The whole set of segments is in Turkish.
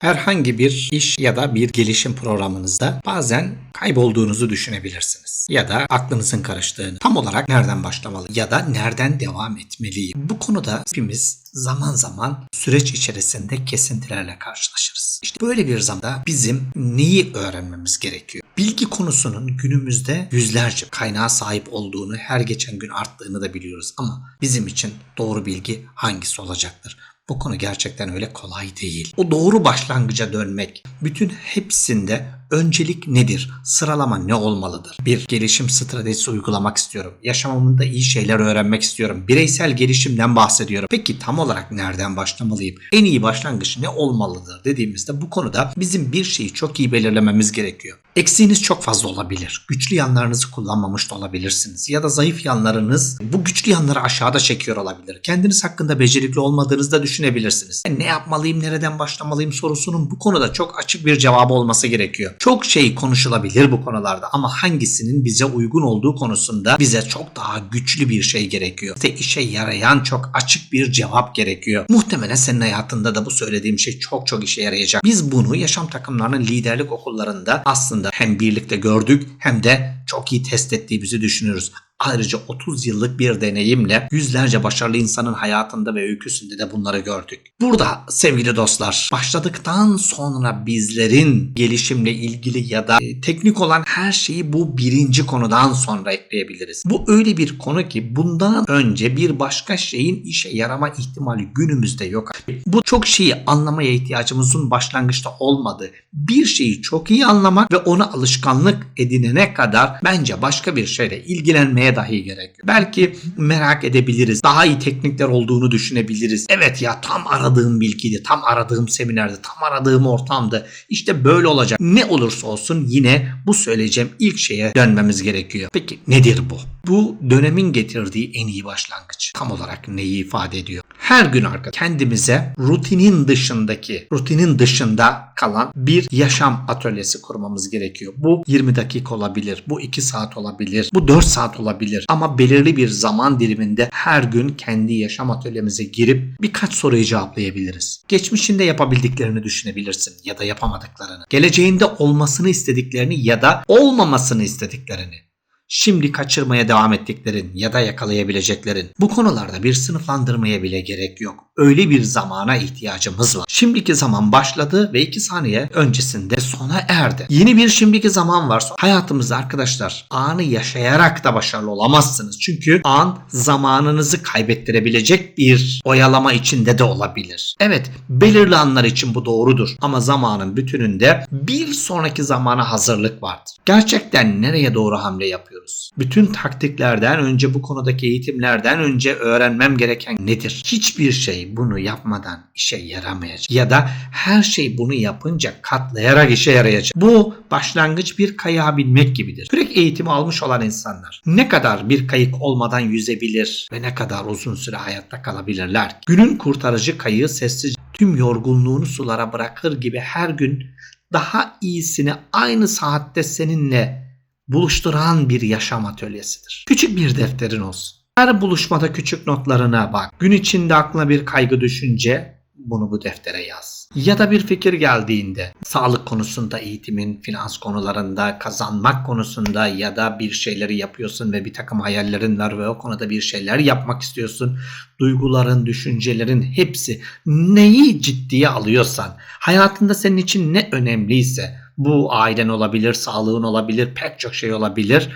Herhangi bir iş ya da bir gelişim programınızda bazen kaybolduğunuzu düşünebilirsiniz. Ya da aklınızın karıştığını, tam olarak nereden başlamalı ya da nereden devam etmeliyim. Bu konuda hepimiz zaman zaman süreç içerisinde kesintilerle karşılaşırız. İşte böyle bir zamanda bizim neyi öğrenmemiz gerekiyor? Bilgi konusunun günümüzde yüzlerce kaynağa sahip olduğunu, her geçen gün arttığını da biliyoruz. Ama bizim için doğru bilgi hangisi olacaktır? Bu konu gerçekten öyle kolay değil. O doğru başlangıca dönmek, bütün hepsinde öncelik nedir? Sıralama ne olmalıdır? Bir gelişim stratejisi uygulamak istiyorum. Yaşamımda iyi şeyler öğrenmek istiyorum. Bireysel gelişimden bahsediyorum. Peki tam olarak nereden başlamalıyım? En iyi başlangıç ne olmalıdır dediğimizde bu konuda bizim bir şeyi çok iyi belirlememiz gerekiyor. Eksiğiniz çok fazla olabilir. Güçlü yanlarınızı kullanmamış da olabilirsiniz. Ya da zayıf yanlarınız bu güçlü yanları aşağıda çekiyor olabilir. Kendiniz hakkında becerikli olmadığınızı da düşünebilirsiniz. Yani ne yapmalıyım, nereden başlamalıyım sorusunun bu konuda çok açık bir cevabı olması gerekiyor. Çok şey konuşulabilir bu konularda ama hangisinin bize uygun olduğu konusunda bize çok daha güçlü bir şey gerekiyor. İşte işe yarayan çok açık bir cevap gerekiyor. Muhtemelen senin hayatında da bu söylediğim şey çok çok işe yarayacak. Biz bunu yaşam takımlarının liderlik okullarında aslında hem birlikte gördük hem de çok iyi test ettiğimizi düşünüyoruz. Ayrıca 30 yıllık bir deneyimle yüzlerce başarılı insanın hayatında ve öyküsünde de bunları gördük. Burada sevgili dostlar başladıktan sonra bizlerin gelişimle ilgili ya da e, teknik olan her şeyi bu birinci konudan sonra ekleyebiliriz. Bu öyle bir konu ki bundan önce bir başka şeyin işe yarama ihtimali günümüzde yok. Bu çok şeyi anlamaya ihtiyacımızın başlangıçta olmadığı bir şeyi çok iyi anlamak ve ona alışkanlık edinene kadar bence başka bir şeyle ilgilenmeye dahi gerek yok. Belki merak edebiliriz. Daha iyi teknikler olduğunu düşünebiliriz. Evet ya tam aradığım bilgiydi. Tam aradığım seminerdi. Tam aradığım ortamdı. İşte böyle olacak. Ne olursa olsun yine bu söyleyeceğim ilk şeye dönmemiz gerekiyor. Peki nedir bu? Bu dönemin getirdiği en iyi başlangıç. Tam olarak neyi ifade ediyor? Her gün arka kendimize rutinin dışındaki, rutinin dışında kalan bir yaşam atölyesi kurmamız gerekiyor. Bu 20 dakika olabilir, bu 2 saat olabilir, bu 4 saat olabilir. Ama belirli bir zaman diliminde her gün kendi yaşam atölyemize girip birkaç soruyu cevaplayabiliriz. Geçmişinde yapabildiklerini düşünebilirsin ya da yapamadıklarını. Geleceğinde olmasını istediklerini ya da olmamasını istediklerini şimdi kaçırmaya devam ettiklerin ya da yakalayabileceklerin. Bu konularda bir sınıflandırmaya bile gerek yok. Öyle bir zamana ihtiyacımız var. Şimdiki zaman başladı ve 2 saniye öncesinde sona erdi. Yeni bir şimdiki zaman var. Hayatımızda arkadaşlar anı yaşayarak da başarılı olamazsınız. Çünkü an zamanınızı kaybettirebilecek bir oyalama içinde de olabilir. Evet belirli anlar için bu doğrudur. Ama zamanın bütününde bir sonraki zamana hazırlık vardır. Gerçekten nereye doğru hamle yapıyoruz? Bütün taktiklerden önce bu konudaki eğitimlerden önce öğrenmem gereken nedir? Hiçbir şey bunu yapmadan işe yaramayacak. Ya da her şey bunu yapınca katlayarak işe yarayacak. Bu başlangıç bir kayığa binmek gibidir. Kürek eğitimi almış olan insanlar ne kadar bir kayık olmadan yüzebilir ve ne kadar uzun süre hayatta kalabilirler? Günün kurtarıcı kayığı sessizce tüm yorgunluğunu sulara bırakır gibi her gün daha iyisini aynı saatte seninle buluşturan bir yaşam atölyesidir. Küçük bir defterin olsun. Her buluşmada küçük notlarına bak. Gün içinde aklına bir kaygı düşünce bunu bu deftere yaz. Ya da bir fikir geldiğinde sağlık konusunda, eğitimin, finans konularında, kazanmak konusunda ya da bir şeyleri yapıyorsun ve bir takım hayallerin var ve o konuda bir şeyler yapmak istiyorsun. Duyguların, düşüncelerin hepsi neyi ciddiye alıyorsan, hayatında senin için ne önemliyse bu ailen olabilir, sağlığın olabilir, pek çok şey olabilir.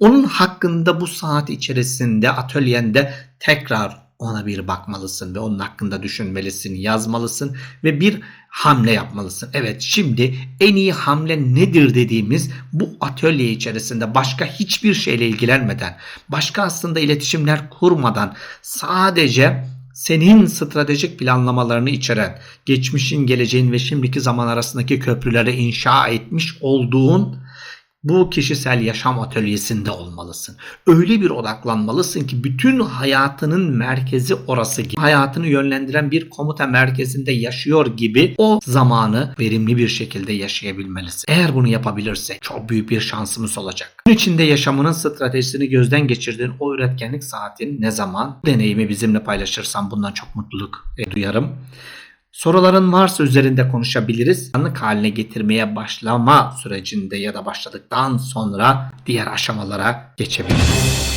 Onun hakkında bu saat içerisinde atölyende tekrar ona bir bakmalısın ve onun hakkında düşünmelisin, yazmalısın ve bir hamle yapmalısın. Evet şimdi en iyi hamle nedir dediğimiz bu atölye içerisinde başka hiçbir şeyle ilgilenmeden, başka aslında iletişimler kurmadan sadece senin stratejik planlamalarını içeren, geçmişin, geleceğin ve şimdiki zaman arasındaki köprüleri inşa etmiş olduğun bu kişisel yaşam atölyesinde olmalısın. Öyle bir odaklanmalısın ki bütün hayatının merkezi orası gibi. Hayatını yönlendiren bir komuta merkezinde yaşıyor gibi o zamanı verimli bir şekilde yaşayabilmelisin. Eğer bunu yapabilirsek çok büyük bir şansımız olacak. Gün içinde yaşamının stratejisini gözden geçirdiğin o üretkenlik saatin ne zaman deneyimi bizimle paylaşırsan bundan çok mutluluk duyarım. Soruların varsa üzerinde konuşabiliriz. Anlık haline getirmeye başlama sürecinde ya da başladıktan sonra diğer aşamalara geçebiliriz.